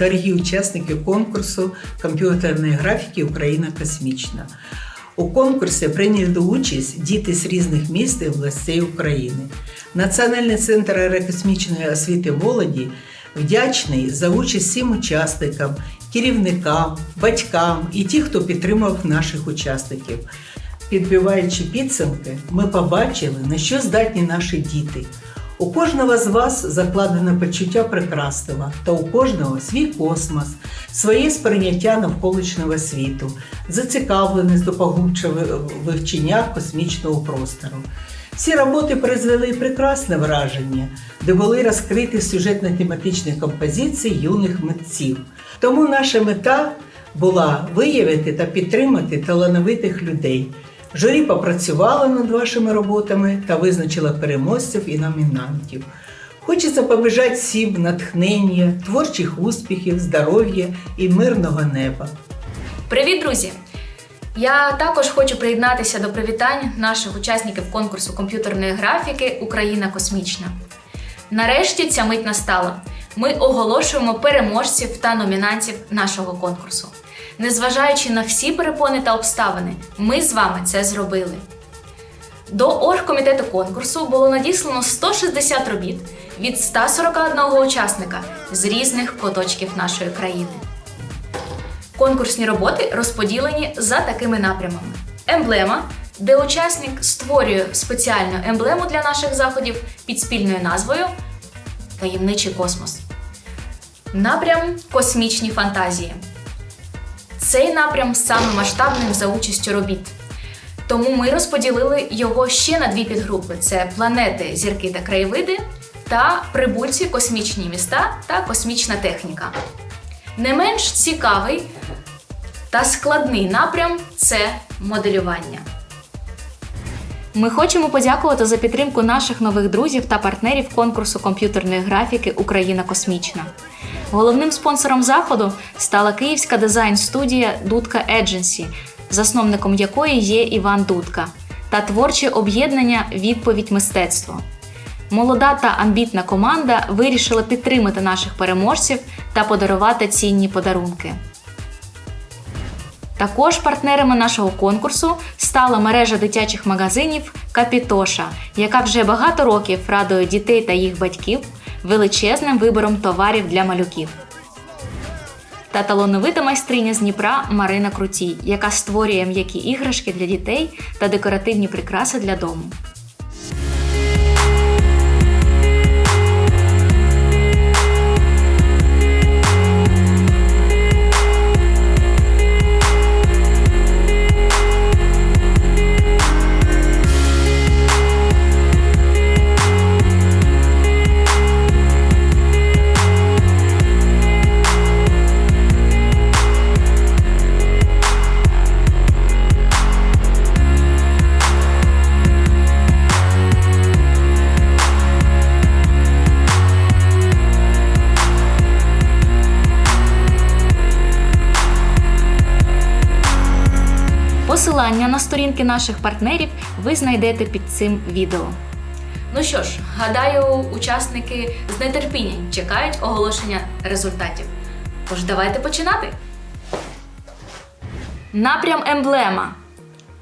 Дорогі учасники конкурсу комп'ютерної графіки Україна космічна. У конкурсі прийняли участь діти з різних міст і областей України. Національний центр аерокосмічної освіти молоді вдячний за участь всім учасникам, керівникам, батькам і ті, хто підтримав наших учасників. Підбиваючи підсумки, ми побачили, на що здатні наші діти. У кожного з вас закладено почуття прекрасного, та у кожного свій космос, своє сприйняття навколишнього світу, зацікавленість до поглибшого вивчення космічного простору. Всі роботи призвели прекрасне враження, де були розкриті сюжетно-тематичні композиції юних митців. Тому наша мета була виявити та підтримати талановитих людей. Журі попрацювало над вашими роботами та визначило переможців і номінантів. Хочеться побажати всім натхнення, творчих успіхів, здоров'я і мирного неба. Привіт, друзі! Я також хочу приєднатися до привітань наших учасників конкурсу комп'ютерної графіки Україна космічна. Нарешті ця мить настала. Ми оголошуємо переможців та номінантів нашого конкурсу. Незважаючи на всі перепони та обставини, ми з вами це зробили. До оргкомітету конкурсу було надіслано 160 робіт від 141 учасника з різних куточків нашої країни. Конкурсні роботи розподілені за такими напрямами: емблема, де учасник створює спеціальну емблему для наших заходів під спільною назвою Таємничий космос. Напрям космічні фантазії. Цей напрям саме масштабним за участю робіт. Тому ми розподілили його ще на дві підгрупи: це планети, зірки та краєвиди, та прибульці, космічні міста та космічна техніка. Не менш цікавий та складний напрям це моделювання. Ми хочемо подякувати за підтримку наших нових друзів та партнерів конкурсу комп'ютерної графіки Україна космічна. Головним спонсором заходу стала київська дизайн-студія Дудка Едженсі, засновником якої є Іван Дудка, та творче об'єднання Відповідь мистецтво. Молода та амбітна команда вирішила підтримати наших переможців та подарувати цінні подарунки. Також партнерами нашого конкурсу стала мережа дитячих магазинів Капітоша, яка вже багато років радує дітей та їх батьків величезним вибором товарів для малюків. Та талановита майстриня з Дніпра Марина Крутій, яка створює м'які іграшки для дітей та декоративні прикраси для дому. Посилання на сторінки наших партнерів ви знайдете під цим відео. Ну що ж, гадаю, учасники з нетерпінням чекають оголошення результатів. Тож давайте починати. Напрям емблема.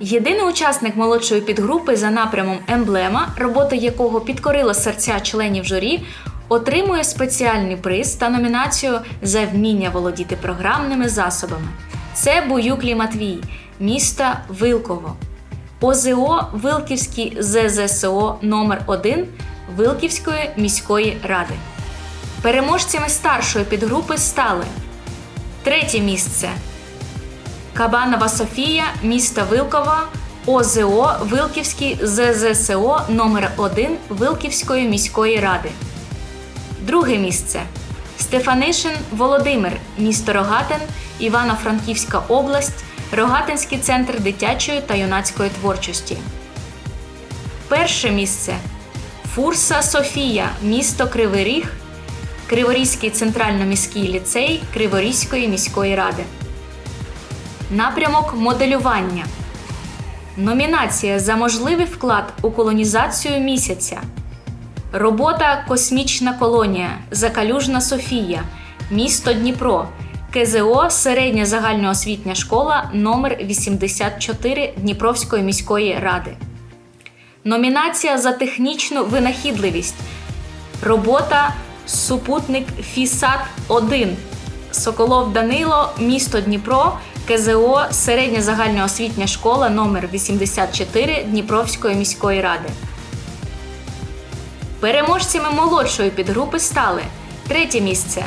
Єдиний учасник молодшої підгрупи за напрямом емблема, робота якого підкорила серця членів журі, отримує спеціальний приз та номінацію за вміння володіти програмними засобами. Це Буюклі Матвій, міста Вилково. ОЗО Вилківський ЗЗСО номер 1 Вилківської міської ради. Переможцями старшої підгрупи стали третє місце Кабанова Софія, міста Вилкова, ОЗО Вилківський ЗЗСО номер 1 Вилківської міської ради. Друге місце Стефанишин Володимир, місто Рогатин, Івано-Франківська область, Рогатинський центр дитячої та юнацької творчості. Перше місце Фурса Софія, місто Кривий Ріг, Криворізький центрально-міський ліцей Криворізької міської ради. Напрямок моделювання. Номінація за можливий вклад у колонізацію місяця. Робота Космічна колонія Закалюжна Софія, місто Дніпро. КЗО середня загальноосвітня школа номер 84 Дніпровської міської ради. Номінація за технічну винахідливість. Робота Супутник Фісат 1 Соколов Данило, місто Дніпро, КЗО середня загальноосвітня школа номер 84 Дніпровської міської ради. Переможцями молодшої підгрупи стали третє місце.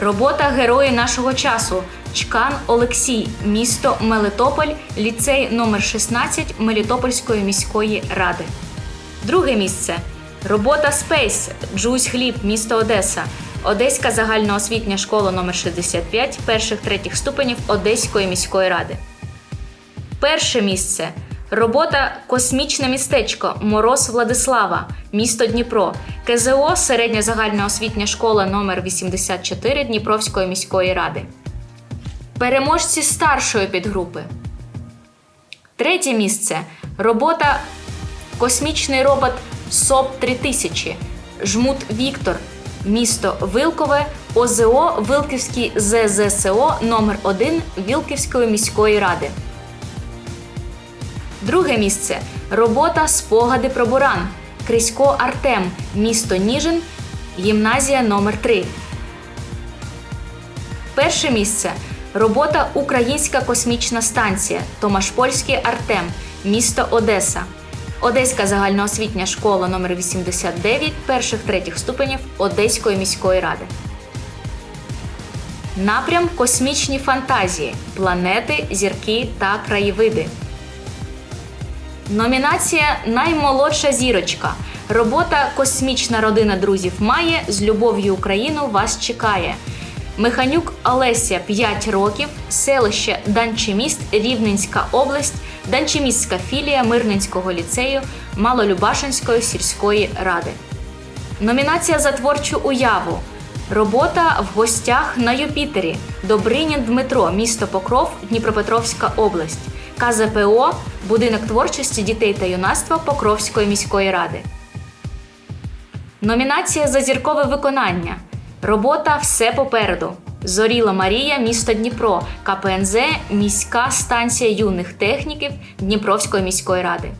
Робота Герої нашого часу Чкан Олексій, місто Мелитополь, ліцей номер 16 Мелітопольської міської ради. Друге місце. Робота Спейс Джусь Хліб, місто Одеса. Одеська загальноосвітня школа номер 65 перших третіх ступенів Одеської міської ради. Перше місце. Робота Космічне містечко Мороз Владислава, місто Дніпро, КЗО середня загальноосвітня школа номер 84 Дніпровської міської ради. Переможці старшої підгрупи. Третє місце. Робота Космічний робот СОП 3000 Жмут Віктор, місто Вилкове, ОЗО Вилківський ЗЗСО номер 1 Вілківської міської ради. Друге місце. Робота Спогади про Буран. Крисько Артем, місто Ніжин, гімназія номер 3 Перше місце. Робота Українська космічна станція. Томашпольський Артем, місто Одеса. Одеська загальноосвітня школа номер 89 перших третіх ступенів Одеської міської ради. Напрям Космічні фантазії. Планети, зірки та краєвиди. Номінація Наймолодша зірочка. Робота Космічна родина друзів має з любов'ю Україну вас чекає. Механюк Олеся 5 років, селище Данчеміст, Рівненська область, Данчемістська філія Мирненського ліцею Малолюбашинської сільської ради. Номінація за творчу уяву. Робота в гостях на Юпітері. Добринін Дмитро, місто Покров, Дніпропетровська область. КЗПО Будинок творчості дітей та юнацтва Покровської міської ради. Номінація за зіркове виконання. Робота Все попереду. Зоріла Марія, місто Дніпро, КПНЗ, міська станція юних техніків Дніпровської міської ради.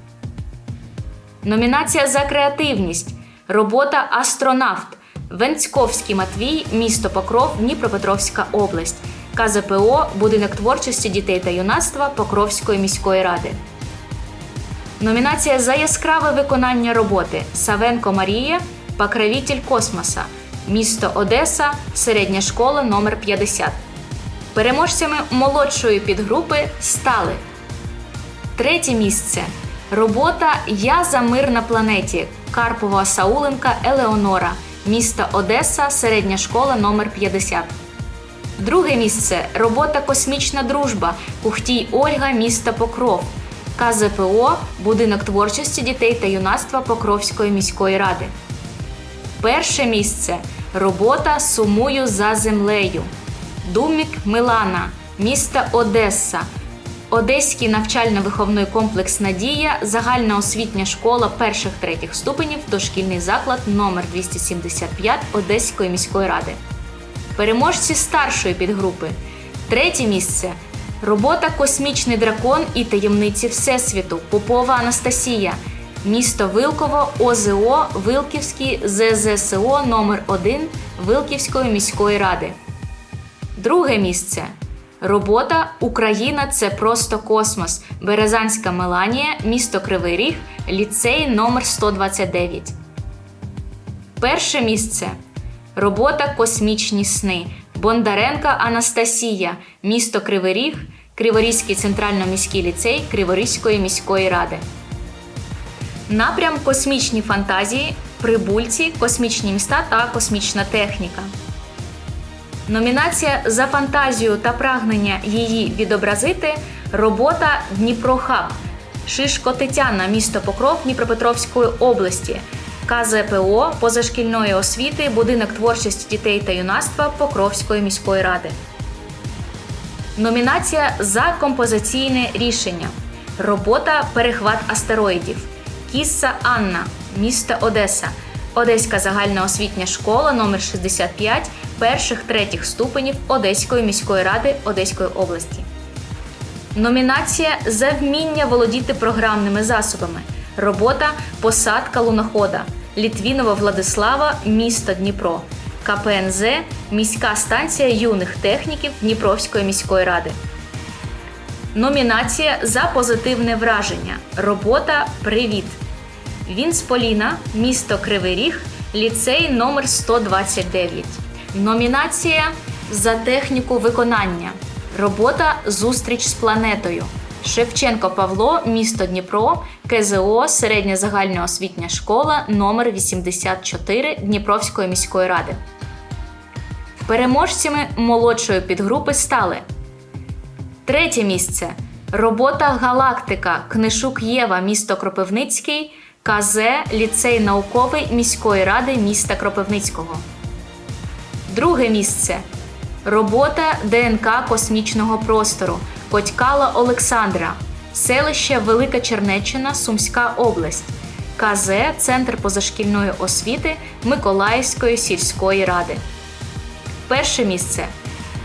Номінація за креативність. Робота Астронавт. Венцьковський Матвій, місто Покров, Дніпропетровська область. КЗПО Будинок творчості дітей та юнацтва Покровської міської ради. Номінація за яскраве виконання роботи Савенко Марія, Покровитель космоса, місто Одеса, середня школа номер 50 Переможцями молодшої підгрупи стали третє місце. Робота Я за мир на планеті Карпова Сауленка Елеонора, місто Одеса, середня школа номер 50 Друге місце робота Космічна дружба Кухтій Ольга, місто Покров. КЗПО Будинок творчості дітей та юнацтва Покровської міської ради. Перше місце робота Сумую за землею. Думік Милана, місто Одеса. Одеський навчально-виховний комплекс Надія, загальна освітня школа перших третіх ступенів, дошкільний заклад номер 275 Одеської міської ради. Переможці старшої підгрупи. Третє місце. Робота Космічний дракон і таємниці Всесвіту. Попова Анастасія. Місто Вилково, ОЗО, Вилківський ЗЗСО номер 1 Вилківської міської ради. Друге місце. Робота Україна це просто космос. Березанська Меланія, місто Кривий Ріг, ліцей номер 129. Перше місце. Робота Космічні сни. Бондаренка Анастасія, місто Кривий Ріг, Криворізький центрально-міський ліцей Криворізької міської ради. Напрям Космічні фантазії, прибульці, космічні міста та космічна техніка. Номінація за фантазію та прагнення її відобразити. Робота Дніпрохаб. Шишко Тетяна, місто Покров Дніпропетровської області. КЗПО позашкільної освіти, будинок творчості дітей та юнацтва Покровської міської ради. Номінація за композиційне рішення. Робота Перехват астероїдів. Кісса Анна, місто Одеса. Одеська загальноосвітня школа номер 65 перших третіх ступенів Одеської міської ради Одеської області. Номінація за вміння володіти програмними засобами. Робота посадка лунохода. Літвінова Владислава, місто Дніпро. КПНЗ міська станція юних техніків Дніпровської міської ради. Номінація за позитивне враження. Робота Привіт. Вінсполіна, місто Кривий Ріг, ліцей номер 129. Номінація за техніку виконання. Робота Зустріч з планетою. Шевченко Павло, місто Дніпро, КЗО, середня загальноосвітня школа номер 84 Дніпровської міської ради. Переможцями молодшої підгрупи стали Третє місце. Робота Галактика Книшук Єва, місто Кропивницький, КЗ Ліцей науковий міської ради міста Кропивницького. Друге місце. Робота ДНК космічного простору Котькала Олександра, селище Велика Чернеччина, Сумська область, КЗ Центр позашкільної освіти Миколаївської сільської ради. Перше місце.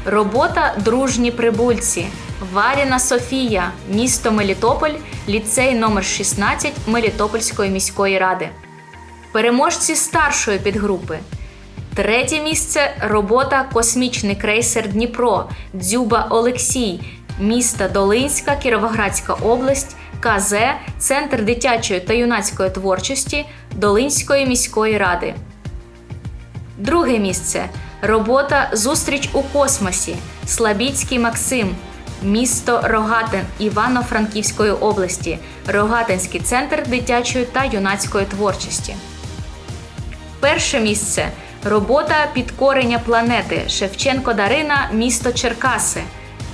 Робота Дружні прибульці. Варіна Софія, місто Мелітополь, ліцей номер 16 Мелітопольської міської ради. Переможці старшої підгрупи. Третє місце робота Космічний крейсер Дніпро, Дзюба Олексій, міста Долинська, Кіровоградська область, КЗ, Центр дитячої та юнацької творчості Долинської міської ради. Друге місце робота Зустріч у космосі. Слабіцький Максим, місто Рогатин Івано-Франківської області, Рогатинський центр дитячої та юнацької творчості. Перше місце робота підкорення планети Шевченко Дарина, місто Черкаси,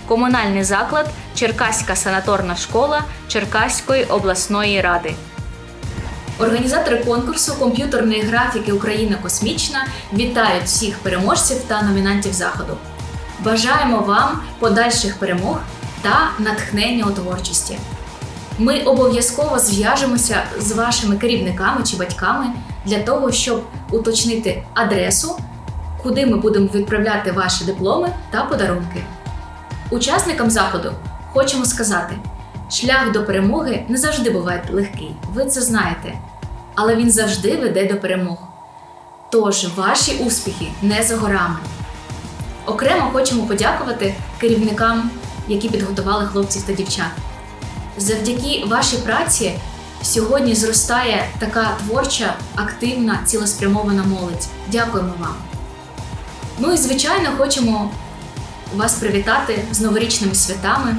комунальний заклад Черкаська санаторна школа Черкаської обласної ради. Організатори конкурсу комп'ютерної графіки Україна Космічна вітають всіх переможців та номінантів заходу. Бажаємо вам подальших перемог та натхнення у творчості. Ми обов'язково зв'яжемося з вашими керівниками чи батьками для того, щоб уточнити адресу, куди ми будемо відправляти ваші дипломи та подарунки. Учасникам заходу хочемо сказати: шлях до перемоги не завжди буває легкий, ви це знаєте, але він завжди веде до перемог. Тож ваші успіхи не за горами. Окремо хочемо подякувати керівникам, які підготували хлопців та дівчат. Завдяки вашій праці сьогодні зростає така творча, активна, цілеспрямована молодь. Дякуємо вам. Ну і звичайно, хочемо вас привітати з новорічними святами,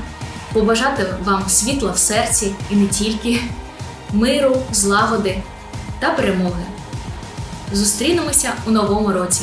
побажати вам світла в серці і не тільки, миру, злагоди та перемоги. Зустрінемося у новому році.